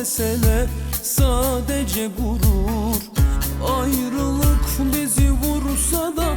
mesele sadece gurur. Ayrılık bizi vursa da